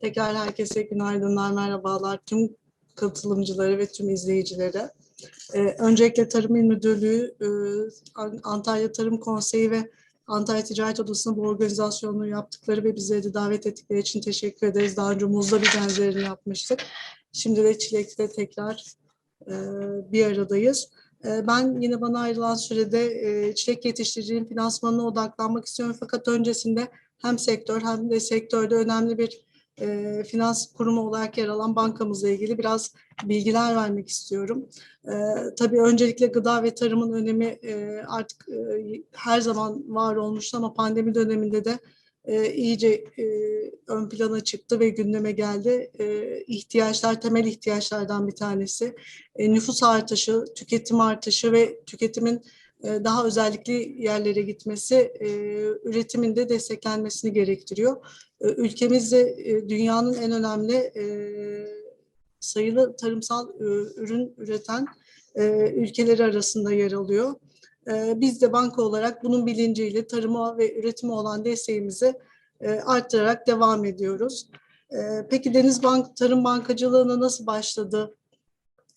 Tekrar herkese günaydınlar, merhabalar tüm katılımcıları ve tüm izleyicilere. Ee, öncelikle Tarım İl Müdürlüğü, e, An- Antalya Tarım Konseyi ve Antalya Ticaret Odası'nın bu organizasyonunu yaptıkları ve bizleri de davet ettikleri için teşekkür ederiz. Daha önce Muz'da bir benzerini yapmıştık. Şimdi de Çilek'te tekrar e, bir aradayız. E, Ben yine bana ayrılan sürede e, çilek yetiştiricinin finansmanına odaklanmak istiyorum. Fakat öncesinde hem sektör hem de sektörde önemli bir e, finans kurumu olarak yer alan bankamızla ilgili biraz bilgiler vermek istiyorum. E, tabii öncelikle gıda ve tarımın önemi e, artık e, her zaman var olmuştu ama pandemi döneminde de e, iyice e, ön plana çıktı ve gündeme geldi. E, ihtiyaçlar, temel ihtiyaçlardan bir tanesi. E, nüfus artışı, tüketim artışı ve tüketimin daha özellikli yerlere gitmesi e, üretimin de desteklenmesini gerektiriyor. E, Ülkemizde e, dünyanın en önemli e, sayılı tarımsal e, ürün üreten e, ülkeleri arasında yer alıyor. E, Biz de banka olarak bunun bilinciyle tarıma ve üretime olan desteğimizi e, arttırarak devam ediyoruz. E, Peki Denizbank tarım bankacılığına nasıl başladı?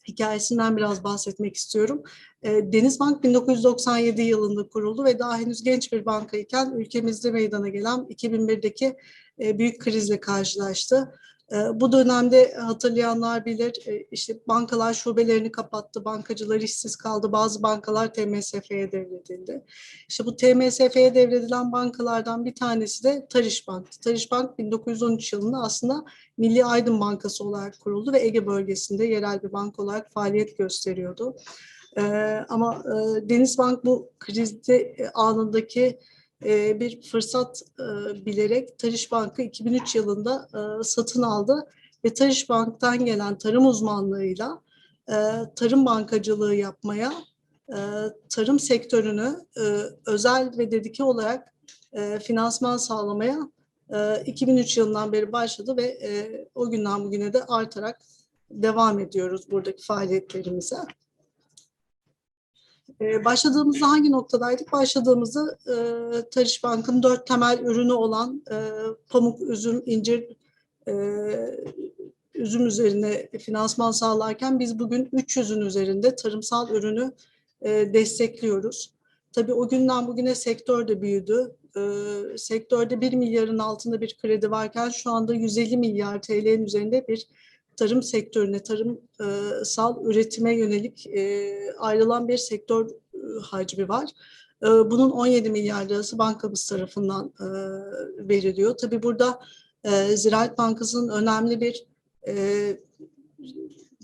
Hikayesinden biraz bahsetmek istiyorum. E, Denizbank 1997 yılında kuruldu ve daha henüz genç bir bankayken ülkemizde meydana gelen 2001'deki e, büyük krizle karşılaştı. E, Bu dönemde hatırlayanlar bilir e, işte bankalar şubelerini kapattı, bankacılar işsiz kaldı, bazı bankalar TMSF'ye devredildi. İşte bu TMSF'ye devredilen bankalardan bir tanesi de Tarış Bank. Tarış Bank 1913 yılında aslında Milli Aydın Bankası olarak kuruldu ve Ege bölgesinde yerel bir banka olarak faaliyet gösteriyordu. Ee, ama e, Denizbank bu krizde e, anındaki e, bir fırsat e, bilerek Tarış Bank'ı 2003 yılında e, satın aldı ve Tarış Bank'tan gelen tarım uzmanlığıyla tarım bankacılığı yapmaya, tarım sektörünü özel ve dedike olarak finansman sağlamaya e, 2003 yılından beri başladı ve o günden bugüne de artarak devam ediyoruz buradaki faaliyetlerimize. Ee, Başladığımızda hangi noktadaydık? Başladığımızda e, Tarış Bank'ın dört temel ürünü olan e, pamuk, üzüm, incir, e, üzüm üzerine finansman sağlarken biz bugün 300'ün üzerinde tarımsal ürünü e, destekliyoruz. Tabii o günden bugüne sektör de büyüdü. E, sektörde 1 milyarın altında bir kredi varken şu anda 150 milyar TL'nin üzerinde bir tarım sektörüne, tarımsal üretime yönelik e, ayrılan bir sektör e, hacmi var. E, bunun 17 milyar lirası bankamız tarafından e, veriliyor. Tabii burada e, Ziraat Bankası'nın önemli bir e,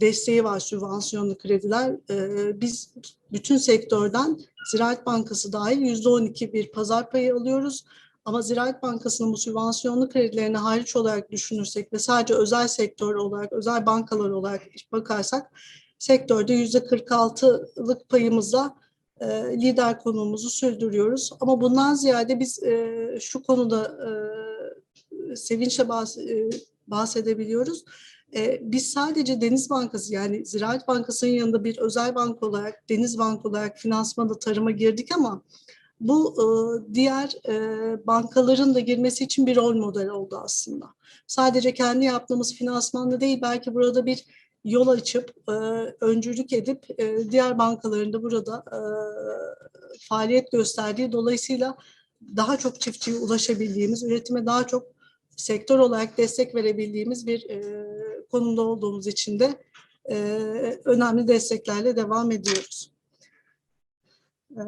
desteği var, sübvansiyonlu krediler. E, biz bütün sektörden Ziraat Bankası dahil %12 bir pazar payı alıyoruz. Ama Ziraat Bankası'nın bu sübvansiyonlu kredilerini hariç olarak düşünürsek ve sadece özel sektör olarak, özel bankalar olarak bakarsak sektörde yüzde 46'lık payımızla e, lider konumumuzu sürdürüyoruz. Ama bundan ziyade biz e, şu konuda e, sevinçle bahs- e, bahsedebiliyoruz. E, biz sadece Deniz Bankası yani Ziraat Bankası'nın yanında bir özel bank olarak, Deniz Bank olarak finansmanda tarıma girdik ama bu e, diğer e, bankaların da girmesi için bir rol model oldu aslında. Sadece kendi yaptığımız finansmanla değil belki burada bir yol açıp e, öncülük edip e, diğer bankaların da burada e, faaliyet gösterdiği dolayısıyla daha çok çiftçiye ulaşabildiğimiz, üretime daha çok sektör olarak destek verebildiğimiz bir e, konumda olduğumuz için de e, önemli desteklerle devam ediyoruz. E,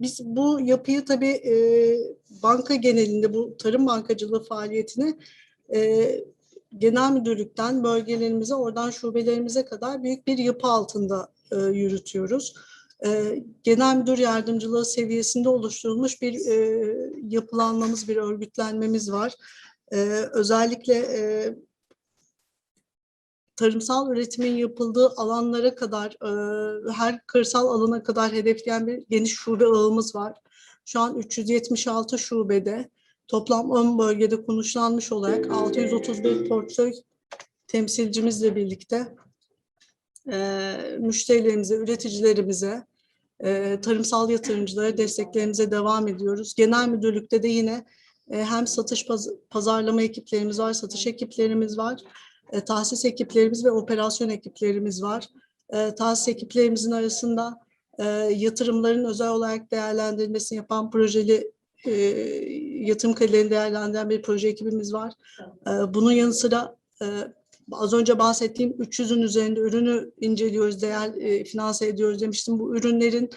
biz bu yapıyı tabii e, banka genelinde bu tarım bankacılığı faaliyetini e, genel müdürlükten bölgelerimize, oradan şubelerimize kadar büyük bir yapı altında e, yürütüyoruz. E, genel müdür yardımcılığı seviyesinde oluşturulmuş bir e, yapılanmamız, bir örgütlenmemiz var. E, özellikle e, tarımsal üretimin yapıldığı alanlara kadar, e, her kırsal alana kadar hedefleyen bir geniş şube ağımız var. Şu an 376 şubede, toplam 10 bölgede konuşlanmış olarak 631 portföy temsilcimizle birlikte e, müşterilerimize, üreticilerimize, e, tarımsal yatırımcılara desteklerimize devam ediyoruz. Genel müdürlükte de yine E, hem satış paz- pazarlama ekiplerimiz var, satış ekiplerimiz var, e, tahsis ekiplerimiz ve operasyon ekiplerimiz var. E, tahsis ekiplerimizin arasında e, yatırımların özel olarak değerlendirilmesini yapan projeli e, yatırım kredilerini değerlendiren bir proje ekibimiz var. Bunun yanı sıra az önce bahsettiğim 300'ün üzerinde ürünü inceliyoruz, değer finanse ediyoruz demiştim. Bu ürünlerin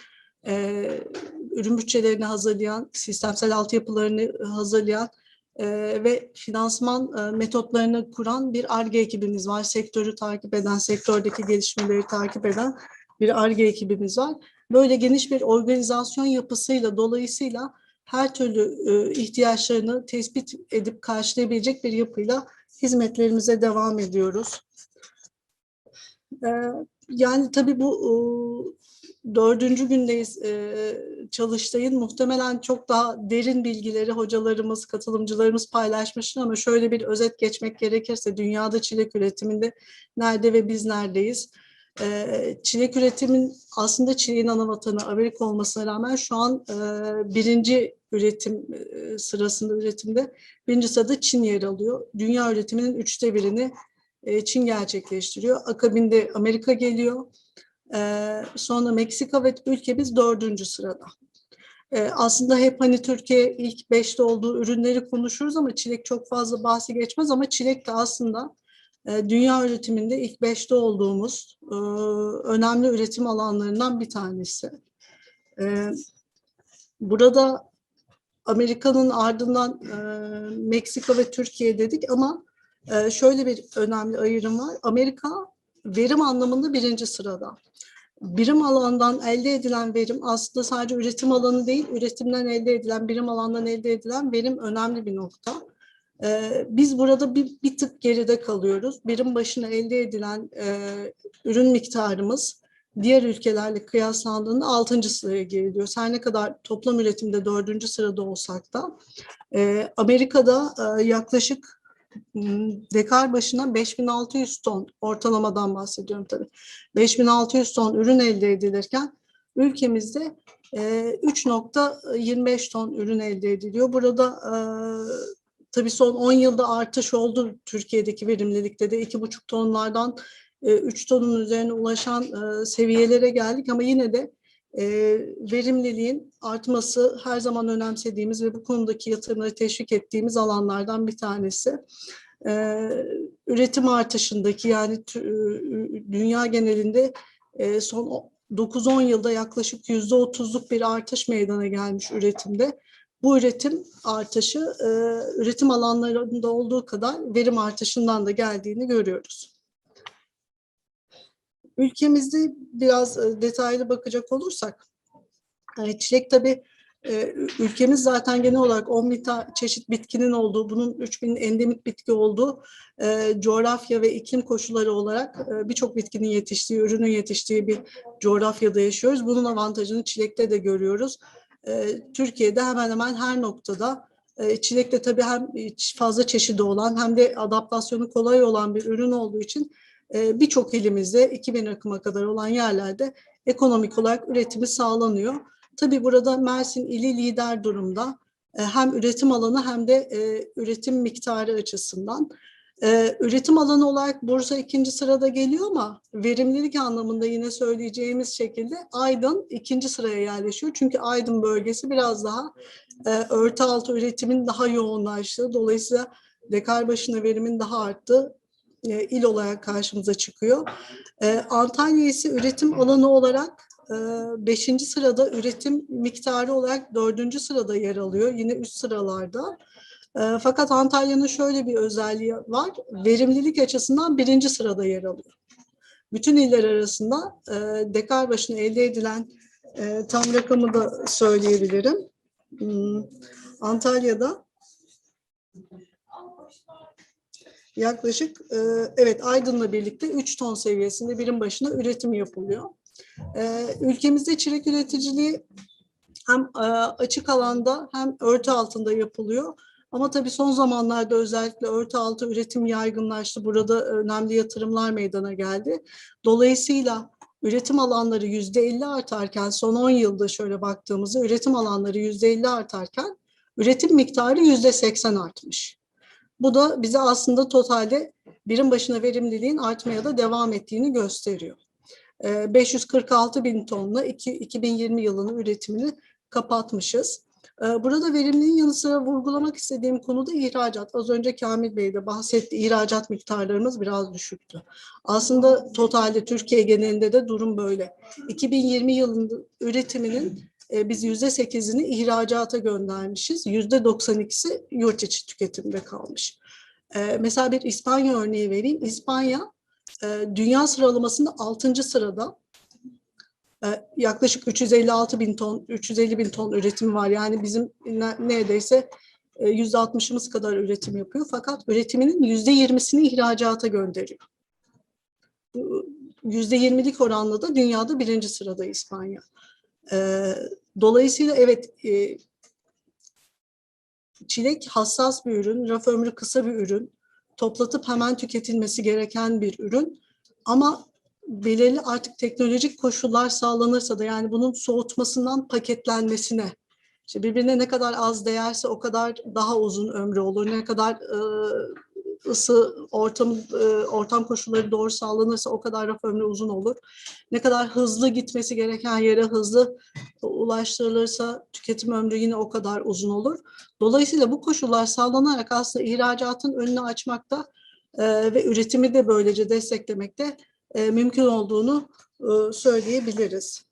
ürün bütçelerini hazırlayan, sistemsel altyapılarını hazırlayan e, ve finansman e, metotlarını kuran bir ARGE ekibimiz var. Sektörü takip eden, sektördeki gelişmeleri takip eden bir ARGE ekibimiz var. Böyle geniş bir organizasyon yapısıyla dolayısıyla her türlü e, ihtiyaçlarını tespit edip karşılayabilecek bir yapıyla hizmetlerimize devam ediyoruz. E, yani tabii bu dördüncü gündeyiz e, çalıştayın. Muhtemelen çok daha derin bilgileri hocalarımız, katılımcılarımız paylaşmıştır ama şöyle bir özet geçmek gerekirse dünyada çilek üretiminde nerede ve biz neredeyiz? E, çilek üretimin aslında çileğin ana vatanı Amerika olmasına rağmen şu an e, birinci üretim e, sırasında üretimde birinci sırada Çin yer alıyor. Dünya üretiminin üçte birini e, Çin gerçekleştiriyor. Akabinde Amerika geliyor. Ee, sonra Meksika ve ülkemiz dördüncü sırada. Ee, aslında hep hani Türkiye ilk beşte olduğu ürünleri konuşuruz ama çilek çok fazla bahsi geçmez ama çilek de aslında e, dünya üretiminde ilk beşte olduğumuz e, önemli üretim alanlarından bir tanesi. E, burada Amerika'nın ardından e, Meksika ve Türkiye dedik ama şöyle bir önemli ayrım var. Amerika verim anlamında birinci sırada birim alandan elde edilen verim aslında sadece üretim alanı değil, üretimden elde edilen, birim alandan elde edilen verim önemli bir nokta. Ee, biz burada bir, bir tık geride kalıyoruz. Birim başına elde edilen e, ürün miktarımız diğer ülkelerle kıyaslandığında 6. sıraya geriliyoruz. Her ne kadar toplam üretimde 4. sırada olsak da e, Amerika'da e, yaklaşık dekar başına 5600 ton ortalamadan bahsediyorum tabii. 5600 ton ürün elde edilirken ülkemizde e, 3.25 ton ürün elde ediliyor. Burada e, tabii son 10 yılda artış oldu Türkiye'deki verimlilikte de 2,5 tonlardan e, 3 tonun üzerine ulaşan e, seviyelere geldik ama yine de e, verimliliğin artması her zaman önemsediğimiz ve bu konudaki yatırımları teşvik ettiğimiz alanlardan bir tanesi. E, üretim artışındaki yani dünya genelinde e, son 9-10 yılda yaklaşık %30'luk bir artış meydana gelmiş üretimde. Bu üretim artışı e, üretim alanlarında olduğu kadar verim artışından da geldiğini görüyoruz. Ülkemizde biraz e, detaylı bakacak olursak, yani çilek tabii e, ülkemiz zaten genel olarak 10 bin çeşit bitkinin olduğu, bunun 3 bin endemik bitki olduğu e, coğrafya ve iklim koşulları olarak e, birçok bitkinin yetiştiği, ürünün yetiştiği bir coğrafyada yaşıyoruz. Bunun avantajını çilekte de görüyoruz. E, Türkiye'de hemen hemen her noktada e, çilekte tabii hem fazla çeşidi olan hem de adaptasyonu kolay olan bir ürün olduğu için e, birçok ilimizde 2000 akıma kadar olan yerlerde ekonomik olarak üretimi sağlanıyor. Tabii burada Mersin ili lider durumda. E, hem üretim alanı hem de e, üretim miktarı açısından. Üretim alanı olarak Bursa ikinci sırada geliyor ama verimlilik anlamında yine söyleyeceğimiz şekilde Aydın ikinci sıraya yerleşiyor. Çünkü Aydın bölgesi biraz daha örtü altı üretimin daha yoğunlaştığı, dolayısıyla dekar başına verimin daha arttığı e, il olarak karşımıza çıkıyor. E, Antalya ise üretim alanı olarak e, beşinci sırada, üretim miktarı olarak dördüncü sırada yer alıyor. Yine üst sıralarda. E, fakat Antalya'nın şöyle bir özelliği var. Verimlilik açısından birinci sırada yer alıyor. Bütün iller arasında e, dekar başına elde edilen e, tam rakamı da söyleyebilirim. Hmm, Antalya'da yaklaşık e, evet Aydın'la birlikte 3 ton seviyesinde birim başına üretim yapılıyor. E, ülkemizde çilek üreticiliği hem e, açık alanda hem örtü altında yapılıyor. Ama tabii son zamanlarda özellikle örtü altı üretim yaygınlaştı. Burada önemli yatırımlar meydana geldi. Dolayısıyla üretim alanları yüzde elli artarken son 10 yılda şöyle baktığımızda üretim alanları yüzde elli artarken üretim miktarı yüzde 80 artmış. Bu da bize aslında totalde birim başına verimliliğin artmaya da devam ettiğini gösteriyor. Ee, 546 bin tonla iki- 2020 yılının üretimini kapatmışız. Ee, Burada verimliliğin yanı sıra vurgulamak istediğim konu da ihracat. Az önce Kamil Bey de bahsetti. İhracat miktarlarımız biraz düşüktü. Aslında totalde Türkiye genelinde de durum böyle. 2020 yılında üretiminin e, biz yüzde sekizini ihracata göndermişiz. Yüzde 92'si yurt içi tüketimde kalmış. E, Mesela bir İspanya örneği vereyim. İspanya e, dünya sıralamasında 6. sırada yaklaşık 356 bin ton, 350 bin ton üretimi var. Yani bizim ne- neredeyse yüzde 60'ımız kadar üretim yapıyor. Fakat üretiminin yüzde 20'sini ihracata gönderiyor. Yüzde 20'lik oranla da dünyada birinci sırada İspanya. Dolayısıyla evet e, çilek hassas bir ürün, raf ömrü kısa bir ürün, toplatıp hemen tüketilmesi gereken bir ürün. Ama belirli artık teknolojik koşullar sağlanırsa da yani bunun soğutmasından paketlenmesine, işte birbirine ne kadar az değerse o kadar daha uzun ömrü olur. Ne kadar e, ısı ortam e, ortam koşulları doğru sağlanırsa o kadar raf ömrü uzun olur. Ne kadar hızlı gitmesi gereken yere hızlı ulaştırılırsa tüketim ömrü yine o kadar uzun olur. Dolayısıyla bu koşullar sağlanarak aslında ihracatın önünü açmakta e, ve üretimi de böylece desteklemekte e, mümkün olduğunu söyleyebiliriz.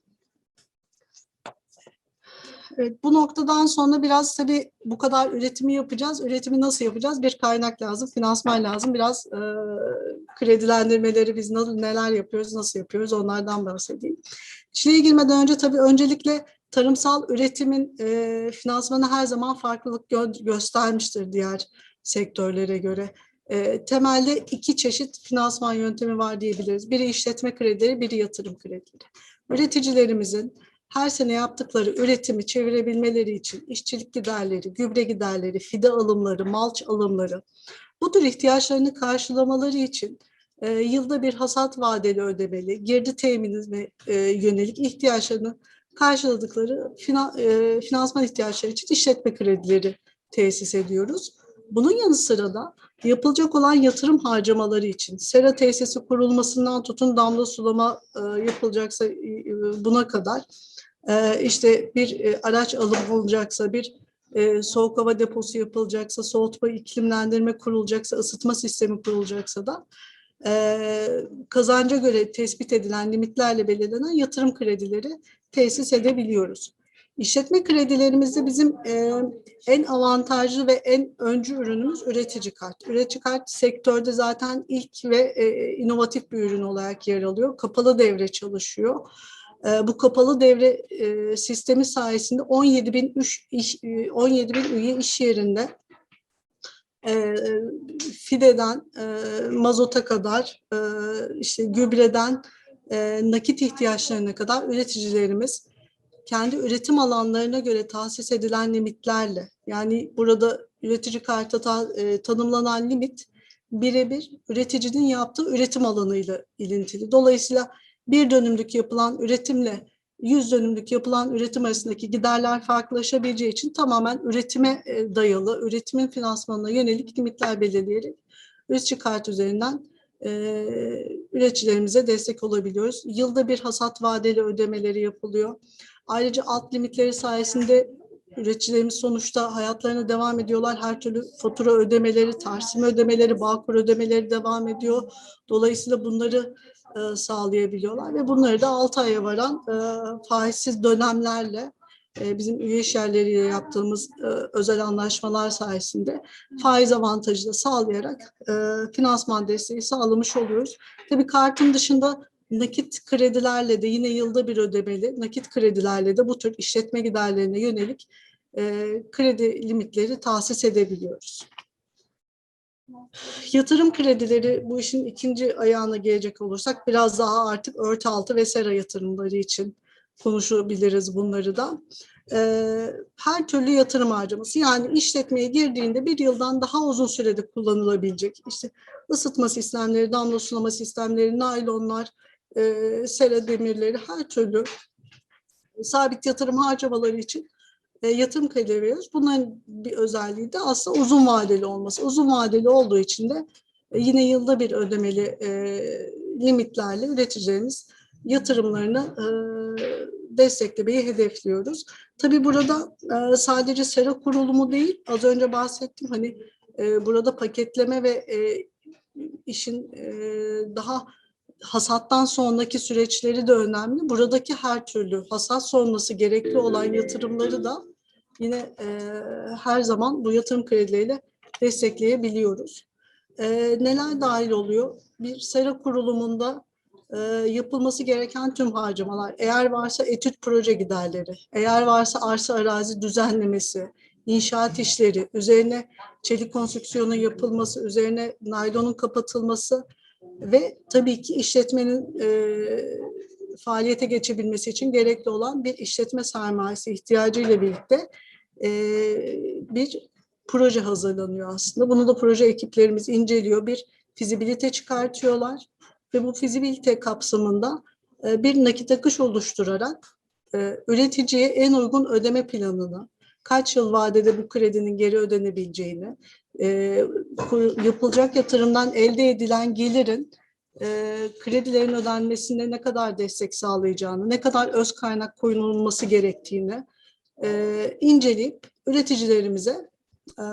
Evet, bu noktadan sonra biraz tabii bu kadar üretimi yapacağız. Üretimi nasıl yapacağız? Bir kaynak lazım, finansman lazım. Biraz e, kredilendirmeleri biz neler yapıyoruz, nasıl yapıyoruz onlardan bahsedeyim. Çileğe girmeden önce tabii öncelikle tarımsal üretimin e, finansmanı her zaman farklılık gö- göstermiştir diğer sektörlere göre. E, temelde iki çeşit finansman yöntemi var diyebiliriz. Biri işletme kredileri, biri yatırım kredileri. Üreticilerimizin her sene yaptıkları üretimi çevirebilmeleri için işçilik giderleri, gübre giderleri, fide alımları, malç alımları, bu tür ihtiyaçlarını karşılamaları için e, yılda bir hasat vadeli ödemeli, girdi teminine e, yönelik ihtiyaçlarını karşıladıkları fina, e, finansman ihtiyaçları için işletme kredileri tesis ediyoruz. Bunun yanı sıra da yapılacak olan yatırım harcamaları için sera tesisi kurulmasından tutun damla sulama e, yapılacaksa e, buna kadar e, işte bir e, araç alım olacaksa bir e, soğuk hava deposu yapılacaksa soğutma iklimlendirme kurulacaksa ısıtma sistemi kurulacaksa da e, kazanca göre tespit edilen limitlerle belirlenen yatırım kredileri tesis edebiliyoruz. İşletme kredilerimizde bizim en avantajlı ve en öncü ürünümüz üretici kart. Üretici kart sektörde zaten ilk ve e, inovatif bir ürün olarak yer alıyor. Kapalı devre çalışıyor. E, bu kapalı devre e, sistemi sayesinde 17 bin, iş, e, 17 bin üye iş yerinde e, fideden e, mazota kadar e, işte gübreden e, nakit ihtiyaçlarına kadar üreticilerimiz kendi üretim alanlarına göre tahsis edilen limitlerle yani burada üretici karta ta, e, tanımlanan limit birebir üreticinin yaptığı üretim alanıyla ilintili. Dolayısıyla bir dönümlük yapılan üretimle 100 dönümlük yapılan üretim arasındaki giderler farklılaşabileceği için tamamen üretime e, dayalı, üretimin finansmanına yönelik limitler belirleyerek üretici kart üzerinden e, üreticilerimize destek olabiliyoruz. Yılda bir hasat vadeli ödemeleri yapılıyor. Ayrıca alt limitleri sayesinde üreticilerimiz sonuçta hayatlarına devam ediyorlar. Her türlü fatura ödemeleri, tersim ödemeleri, bağkur ödemeleri devam ediyor. Dolayısıyla bunları e, sağlayabiliyorlar ve bunları da 6 aya varan e, faizsiz dönemlerle e, bizim üye iş yerleriyle yaptığımız e, özel anlaşmalar sayesinde faiz avantajı da sağlayarak e, finansman desteği sağlamış oluyoruz. Tabii kartın dışında nakit kredilerle de yine yılda bir ödemeli nakit kredilerle de bu tür işletme giderlerine yönelik e, kredi limitleri tahsis edebiliyoruz. Yatırım kredileri bu işin ikinci ayağına gelecek olursak biraz daha artık örtü altı ve sera yatırımları için konuşabiliriz bunları da. Ee, her türlü yatırım harcaması yani işletmeye girdiğinde bir yıldan daha uzun sürede kullanılabilecek işte ısıtma sistemleri, damla sulama sistemleri, naylonlar, e, sera demirleri her türlü sabit yatırım harcamaları için e, yatırım kredileri veriyoruz. Bunların bir özelliği de aslında uzun vadeli olması. Uzun vadeli olduğu için de e, yine yılda bir ödemeli e, limitlerle üreticilerimiz yatırımlarını e, desteklemeyi hedefliyoruz. Tabii burada e, sadece sera kurulumu değil, az önce bahsettim hani e, burada paketleme ve e, işin e, daha hasattan sonraki süreçleri de önemli. Buradaki her türlü hasat sonrası gerekli olan yatırımları da yine e, her zaman bu yatırım kredileriyle destekleyebiliyoruz. E, neler dahil oluyor? Bir sera kurulumunda e, yapılması gereken tüm harcamalar, eğer varsa etüt proje giderleri, eğer varsa arsa arazi düzenlemesi, inşaat işleri, üzerine çelik konstrüksiyonun yapılması, üzerine naylonun kapatılması ve tabii ki işletmenin e, faaliyete geçebilmesi için gerekli olan bir işletme sermayesi ihtiyacı ile birlikte e, bir proje hazırlanıyor aslında. Bunu da proje ekiplerimiz inceliyor, bir fizibilite çıkartıyorlar ve bu fizibilite kapsamında e, bir nakit akış oluşturarak e, üreticiye en uygun ödeme planını, kaç yıl vadede bu kredinin geri ödenebileceğini, e, yapılacak yatırımdan elde edilen gelirin e, kredilerin ödenmesinde ne kadar destek sağlayacağını, ne kadar öz kaynak koyulması gerektiğini e, inceleyip üreticilerimize e,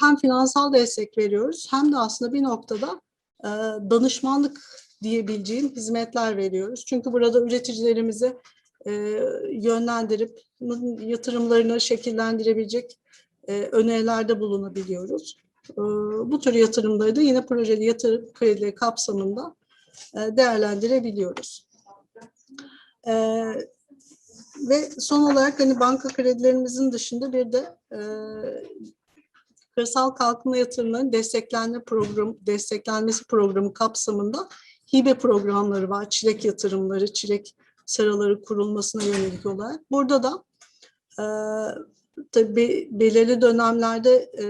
hem finansal destek veriyoruz hem de aslında bir noktada e, danışmanlık diyebileceğim hizmetler veriyoruz. Çünkü burada üreticilerimizi e, yönlendirip yatırımlarını şekillendirebilecek e, önerilerde bulunabiliyoruz. E, bu tür yatırımları da yine projeli yatırım kredileri kapsamında e, değerlendirebiliyoruz. E, ve son olarak hani banka kredilerimizin dışında bir de e, kırsal kalkınma yatırımlarının desteklenme programı, desteklenmesi programı kapsamında hibe programları var. Çilek yatırımları, çilek seraları kurulmasına yönelik olarak. Burada da e, tabii belirli dönemlerde e,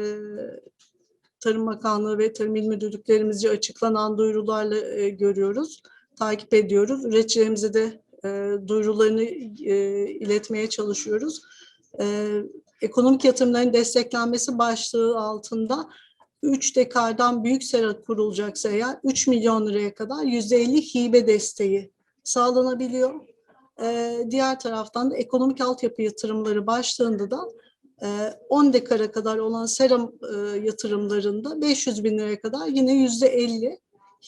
Tarım Bakanlığı ve Tarım İl Müdürlüklerimizce açıklanan duyurularla e, görüyoruz, takip ediyoruz. Üreticilerimize de e, duyurularını e, iletmeye çalışıyoruz. E, ekonomik yatırımların desteklenmesi başlığı altında 3 dekardan büyük sera kurulacaksa eğer 3 milyon liraya kadar %50 hibe desteği sağlanabiliyor. Ee, diğer taraftan da ekonomik altyapı yatırımları başlığında da e, 10 dekara kadar olan seram e, yatırımlarında 500 bin liraya kadar yine %50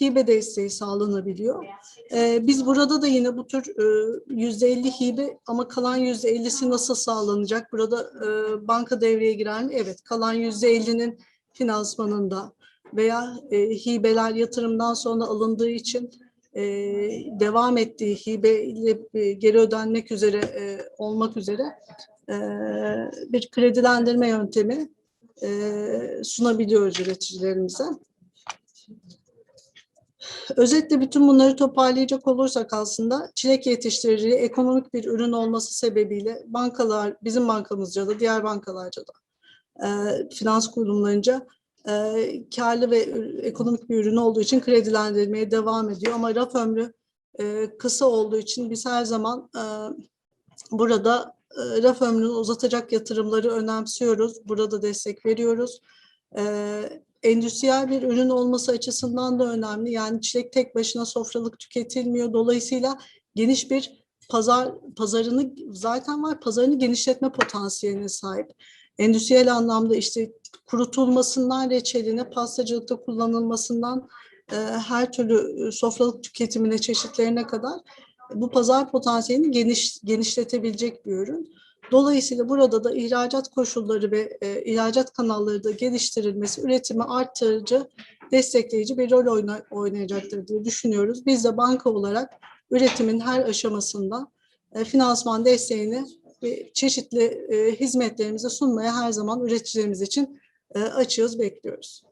hibe desteği sağlanabiliyor. Ee, biz burada da yine bu tür e, yüzde 50 hibe ama kalan yüzde 50'si nasıl sağlanacak? Burada e, banka devreye girer mi? Evet, kalan yüzde 50'nin finansmanında veya e, hibeler yatırımdan sonra alındığı için e, devam ettiği hibe ile e, geri ödenmek üzere e, olmak üzere bir kredilendirme yöntemi e, sunabiliyoruz üreticilerimize. Özetle bütün bunları toparlayacak olursak aslında çilek yetiştiriciliği ekonomik bir ürün olması sebebiyle bankalar, bizim bankamızca da diğer bankalarca da e, finans kurumlarınca e, karlı ve ekonomik bir ürün olduğu için kredilendirmeye devam ediyor. Ama raf ömrü e, kısa olduğu için biz her zaman e, burada e, raf ömrünü uzatacak yatırımları önemsiyoruz. Burada destek veriyoruz. E, endüstriyel bir ürün olması açısından da önemli. Yani çilek tek başına sofralık tüketilmiyor. Dolayısıyla geniş bir pazar pazarını zaten var. Pazarını genişletme potansiyeline sahip. Endüstriyel anlamda işte kurutulmasından reçeline, pastacılıkta kullanılmasından e, her türlü e, sofralık tüketimine, çeşitlerine kadar bu pazar potansiyelini geniş, genişletebilecek bir ürün. Dolayısıyla burada da ihracat koşulları ve e, ihracat kanalları da geliştirilmesi üretimi arttırıcı, destekleyici bir rol oyna, oynayacaktır diye düşünüyoruz. Biz de banka olarak üretimin her aşamasında e, finansman desteğini ve çeşitli e, hizmetlerimizi sunmaya her zaman üreticilerimiz için açığız, bekliyoruz.